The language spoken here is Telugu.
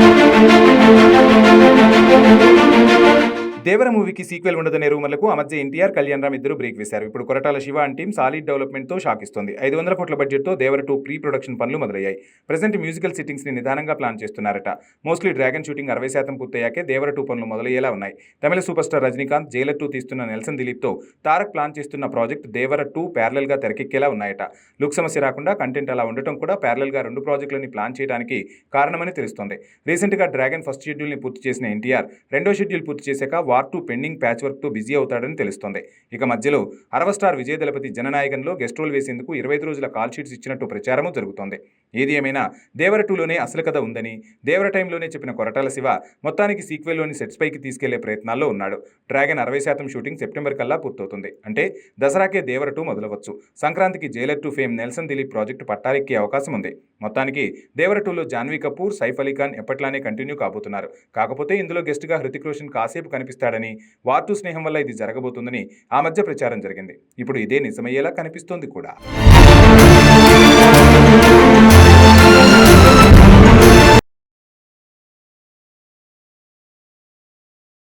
Thank you. దేవర మూవీకి సీక్వెల్ ఉండదనే రూమర్లకు ఆ మధ్య ఎన్టీఆర్ కళ్యాణ్ రామ్ ఇద్దరు బ్రేక్ వేశారు. ఇప్పుడు Koratala Siva and team solid డెవలప్మెంట్తో shock ఇస్తుంది ఐదు వందల కోట్ల బడ్జెట్తో దేవర టూ ప్రీ ప్రొడక్షన్ పనులు మొదలయ్యాయి. ప్రెసెంట్ మ్యూజికల్ సిట్టింగ్స్ని నిదానంగా ప్లాన్ చేస్తున్నారట. మోస్ట్లీ డ్రాగన్ షూటింగ్ అరవై శాతం పూర్తయ్యాకే దేవర టూ పనులు మొదలయ్యేలా ఉన్నాయి. Tamil super star Rajinikanth jailer two తీస్తున్న నెల్సన్ దిలీప్తో తారక్ ప్లాన్ చేస్తున్న ప్రాజెక్ట్ దేవర టూ ప్యారలల్గా తెరకెక్కేలా ఉన్నాయట. లుక్ సమస్య రాకుండా కంటెంట్ అలా ఉండటం కూడా ప్యారలల్గా రెండు ప్రాజెక్టులని ప్లాన్ చేయడానికి కారణమని తెలుస్తోంది. రీసెంట్గా డ్రాగన్ ఫస్ట్ షెడ్యూల్ని పూర్తి చేసిన ఎన్టీఆర్ రెండో షెడ్యూల్ పూర్తి చేశాక పార్ట్ టూ పెండింగ్ ప్యాచ్ వర్క్తో బిజీ అవుతాడని తెలుస్తోంది. ఇక మధ్యలో అరవ స్టార్ విజయ దళపతి జననాయకంలో గెస్ట్ రోల్ వేసేందుకు ఇరవై ఐదు రోజుల కాల్ షీట్స్ ఇచ్చినట్టు ప్రచారము జరుగుతోంది. ఏది ఏమైనా దేవర టూలోనే అసలు కథ ఉందని దేవర టైంలోనే చెప్పిన కొరటాల శివ మొత్తానికి సీక్వెల్లోని సెట్స్ పైకి తీసుకెళ్ళే ప్రయత్నాల్లో ఉన్నాడు. డ్రాగన్ అరవై శాతం షూటింగ్ సెప్టెంబర్ కల్లా పూర్తవుతుంది. అంటే దసరాకే దేవర టూ మొదలవచ్చు. సంక్రాంతికి Jailer two fame Nelson Dilip project పట్టాలెక్కే అవకాశం ఉంది. మొత్తానికి దేవర టూలో జాన్వీ కపూర్ సైఫ్ అలీ ఖాన్ ఎప్పట్లానే కంటిన్యూ కాబోతున్నారు. కాకపోతే ఇందులో గెస్ట్గా హృతిక్ రోషన్ కాసేపు కనిపిస్తుంది వార్ టూ స్నేహం వల్ల ఇది జరగబోతుందని ఆ మధ్య ప్రచారం జరిగింది. ఇప్పుడు ఇదే నిజమయ్యేలా కనిపిస్తోంది కూడా.